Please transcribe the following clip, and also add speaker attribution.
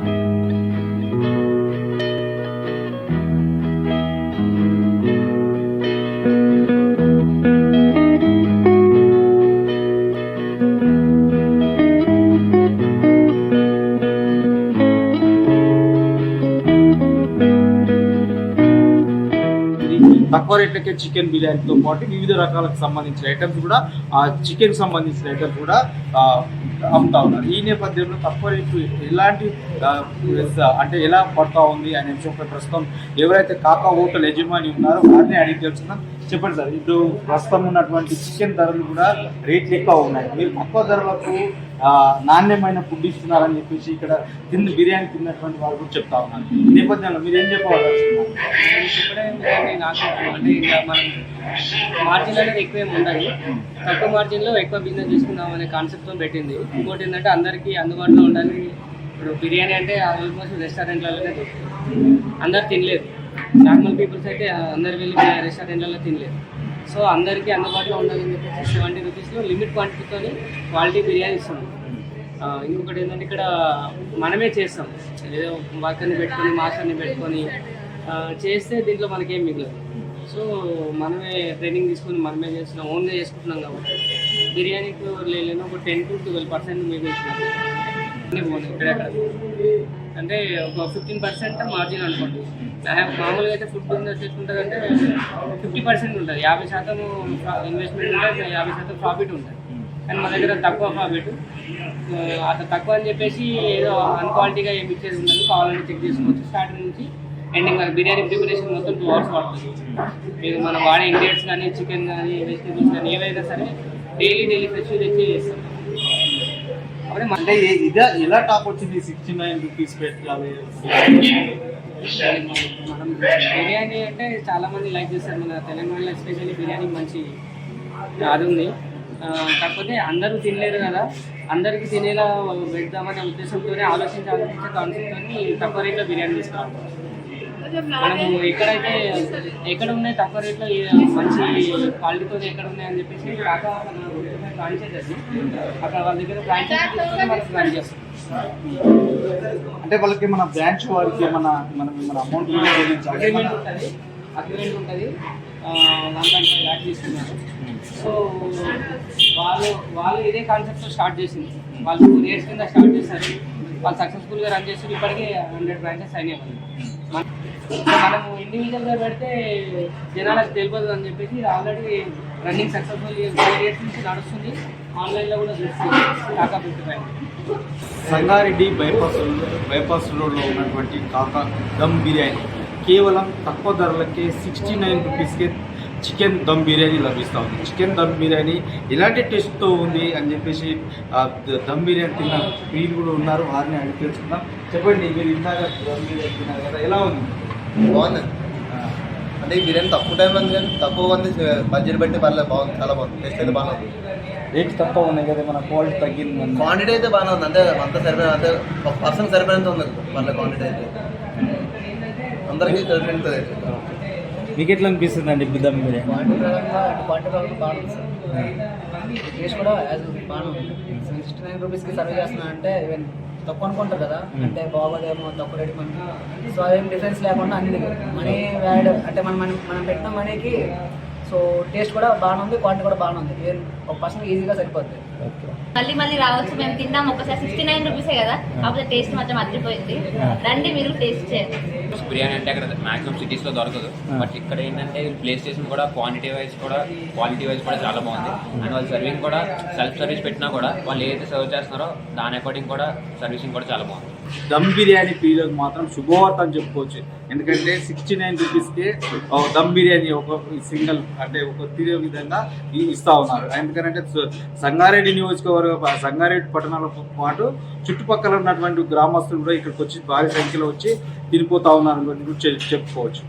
Speaker 1: thank you తక్కువ రేట్లకే chicken బిర్యానీతో పాటు వివిధ రకాలకు సంబంధించిన ఐటమ్స్ కూడా ఆ చికెన్ సంబంధించిన ఐటమ్స్ కూడా అమ్ముతా ఉన్నారు. ఈ నేపథ్యంలో తక్కువ రేట్లు ఎలాంటి అంటే ఎలా పడతా ఉంది అనే విషయంపై ప్రస్తుతం ఎవరైతే కాకా హోటల్ యజమాని ఉన్నారో వారిని అడిగి తెలుసుకున్నాం చెప్పండి సార్ ఇప్పుడు ప్రస్తుతం ఉన్నటువంటి చికెన్ ధరలు కూడా రేట్లు ఎక్కువ ఉన్నాయి. మీరు తక్కువ ధరలకు నాణ్యమైన ఫుడ్ ఇస్తున్నారని చెప్పేసి ఇక్కడ తిన్న బిర్యానీ తిన్నటువంటి వాళ్ళు కూడా చెప్తా ఉన్నారు. ఈ నేపథ్యంలో మీరు ఏం
Speaker 2: చెప్పవాలి నాకు అంటే ఇంకా మనం మార్జిన్ అనేది ఎక్కువ ఏమి ఉండదు. తక్కువ మార్జిన్లో ఎక్కువ బిజినెస్ చేసుకుందాం అనే కాన్సెప్ట్తో పెట్టింది. ఇంకోటి ఏంటంటే అందరికీ అందుబాటులో ఉండాలి. ఇప్పుడు బిర్యానీ అంటే ఆల్మోస్ట్ రెస్టారెంట్లలోనే దొరుకుతుంది. అందరు తినలేదు నార్మల్ పీపుల్స్ అయితే అందరు వెళ్ళి రెస్టారెంట్లలో తినలేదు సో అందరికీ అందుబాటులో ఉండాలని చెప్పేసి సెవెంటీ రూపీస్లో లిమిట్ క్వాంటిటీతో క్వాలిటీ బిర్యానీ ఇస్తున్నాం ఇంకొకటి ఏంటంటే ఇక్కడ మనమే చేస్తాం. ఏదో వర్కర్ని పెట్టుకొని మాస్టర్ని పెట్టుకొని చేస్తే దీంట్లో మనకేం మిగలదు. సో మనమే ట్రైనింగ్ తీసుకొని మనమే చేస్తున్నాం ఓన్గా చేసుకుంటున్నాం కాబట్టి బిర్యానీకి లేని ఒక టెన్ టు ట్వెల్వ్ పర్సెంట్ మిగులుతున్నాం ఇక్కడ అంటే ఒక ఫిఫ్టీన్ పర్సెంట్ మార్జిన్ అనుకోండి. మామూలుగా అయితే ఫుడ్ బిజినెస్ చేసుకుంటుంది అంటే ఫిఫ్టీ పర్సెంట్ ఉంటుంది. యాభై శాతం ఇన్వెస్ట్మెంట్ ఉంటుంది యాభై శాతం ప్రాఫిట్ ఉంటుంది. కానీ మా దగ్గర తక్కువ ప్రాఫిట్ అంత తక్కువ అని చెప్పేసి ఏదో అన్క్వాలిటీగా ఏమి ఇచ్చేది ఉండదు. కావాలని చెక్ చేసుకోవచ్చు. స్టార్టింగ్ నుంచి ఎండింగ్ వరకు బిర్యానీ ప్రిపరేషన్ మొత్తం టూ అవర్స్ పడుతుంది. మీరు మనం వాడే ఇంగ్రీడియంట్స్ కానీ చికెన్ కానీ వెజిటేబుల్స్ కానీ ఏవైనా సరే డైలీ డైలీ ఫ్రెష్ తెచ్చి చేస్తాం.
Speaker 1: అంటే ఏ- ఇదా ఎలా టాప్ వచ్చింది సిక్స్టీ నైన్ రూపీస్ పెట్టాలి.
Speaker 2: బిర్యానీ అంటే చాలా మంది లైక్ చేస్తారు మన తెలంగాణలో ఎస్పెషల్లీ బిర్యానీ మంచి అది ఉంది కాకపోతే అందరూ తినలేరు కదా. అందరికీ తినేలా పెడదామనే ఉద్దేశంతోనే ఆలోచించి ఆలోచించే కాన్సెప్ట్తో తక్కువ రేట్లో బిర్యానీ తీసుకురావాలి. మనము ఎక్కడైతే ఎక్కడ ఉన్నాయి తక్కువ రేట్లో మంచి క్వాలిటీతో ఎక్కడ ఉన్నాయని చెప్పేసి కాక ఫ్రాంచైజ్ అది అక్కడ వాళ్ళ దగ్గర ఫ్రాంచైజ్ రన్ చేస్తాం.
Speaker 1: అంటే వాళ్ళకి మన బ్రాంచ్ వారికి ఏమన్నా మనం మన అమౌంట్
Speaker 2: అగ్రిమెంట్ ఉంటుంది. అగ్రిమెంట్ ఉంటుంది. వన్ పాయింట్ ఫైవ్ ల్యాక్ తీసుకున్నారు సో వాళ్ళు వాళ్ళు ఇదే కాన్సెప్ట్ స్టార్ట్ చేసింది. వాళ్ళు ఇయర్స్ కింద స్టార్ట్ చేశారు. వాళ్ళు సక్సెస్ఫుల్గా రన్ చేసి ఇప్పటికే హండ్రెడ్ బ్రాంచెస్ అయినాయి వాళ్ళు మనము ఇండివిజువల్గా పెడితే జనాలకు తెలియదు అని చెప్పేసి ఆల్రెడీ రన్నింగ్ సక్సెస్ఫుల్ ఇయర్స్ నుంచి నడుస్తుంది. ఆన్లైన్లో కూడా చూస్తుంది కాకా ఫిఫ్టీ
Speaker 1: సంగారెడ్డి బైపాస్ బైపాస్ రోడ్లో ఉన్నటువంటి కాకా దమ్ బిర్యానీ కేవలం తక్కువ ధరలకే సిక్స్టీ నైన్ రూపీస్కే చికెన్ దమ్ బిర్యానీ లభిస్తూ ఉంది. చికెన్ దమ్ బిర్యానీ ఎలాంటి టేస్ట్తో ఉంది అని చెప్పేసి దమ్ బిర్యానీ తిన్న మీరు కూడా ఉన్నారు వారిని అడిగి తెలుసుకుందాం. చెప్పండి మీరు ఇందాక దమ్ బిర్యానీ తిన్నారు కదా ఎలా ఉంది?
Speaker 3: బాగుంది. అంటే ఈ బిర్యానీ తక్కువ టైంలో ఉంది కానీ తక్కువ ఉంది బడ్జెట్ బట్టి పర్లేదు బాగుంది చాలా బాగుంది టేస్ట్ అయితే బాగానే ఉంది.
Speaker 1: రేట్ తక్కువ ఉన్నాయి కదా మన క్వాలిటీ తగ్గింది
Speaker 3: క్వాంటిటీ అయితే బాగానే ఉంది అంటే అంత సరిపోయిన అంటే ఒక పర్సన్ సరిపోయినంత ఉంది పర్లేదు క్వాంటిటీ అయితే. అందరికీ సరిపోయింది
Speaker 1: మీకు ఎట్లా అనిపిస్తుంది అండి
Speaker 4: సార్ టేస్ట్ కూడా సిక్స్టీ నైన్ రూపీస్కి సర్వ్ చేస్తున్నా అంటే ఈవెన్ తక్కువ అనుకుంటారు కదా అంటే బాగోదేమో తక్కువ రేటు మనకి సో అదేం డిఫరెన్స్ లేకుండా అన్ని మనీ వ్యాడ్ అంటే మనం మనం మనం పెట్టిన మనీకి సో టేస్ట్ కూడా బాగానే ఉంది క్వాలిటీ కూడా బాగానే ఉంది ఒక పర్సన్ ఈజీగా సరిపోద్ది
Speaker 5: మళ్ళీ మళ్ళీ రావచ్చు మేము తిన్నాం ఒకసారి సిక్స్టీ నైన్ రూపీసే కదా కాకపోతే టేస్ట్ మాత్రం అదిరిపోయింది. రండి మీరు టేస్ట్ చేయండి.
Speaker 6: బిర్యానీ అంటే అక్కడ మాక్సిమం సిటీస్లో దొరకదు. బట్ ఇక్కడ ఏంటంటే ప్లేస్ స్టేషన్ కూడా క్వాంటిటీ వైజ్ కూడా క్వాలిటీ వైజ్ కూడా చాలా బాగుంది. అండ్ వాళ్ళు సర్వింగ్ కూడా సెల్ఫ్ సర్వీస్ పెట్టినా కూడా వాళ్ళు ఏదైతే సర్వ్ చేస్తున్నారో దాని అకార్డింగ్ కూడా సర్వీసింగ్ కూడా చాలా బాగుంది.
Speaker 1: దమ్ బిర్యానీ ప్రియులకు మాత్రం శుభవార్త అని చెప్పుకోవచ్చు. ఎందుకంటే సిక్స్టీ నైన్ రూపీస్కే దమ్ బిర్యానీ ఒక సింగిల్ అంటే ఒక తినే విధంగా ఇస్తా ఉన్నారు. ఎందుకంటే సంగారెడ్డి నియోజకవర్గ సంగారెడ్డి పట్టణాలతో పాటు చుట్టుపక్కల ఉన్నటువంటి గ్రామస్తులు కూడా ఇక్కడికి వచ్చి భారీ సంఖ్యలో వచ్చి తిరిగిపోతా ఉన్నారు చెప్పుకోవచ్చు.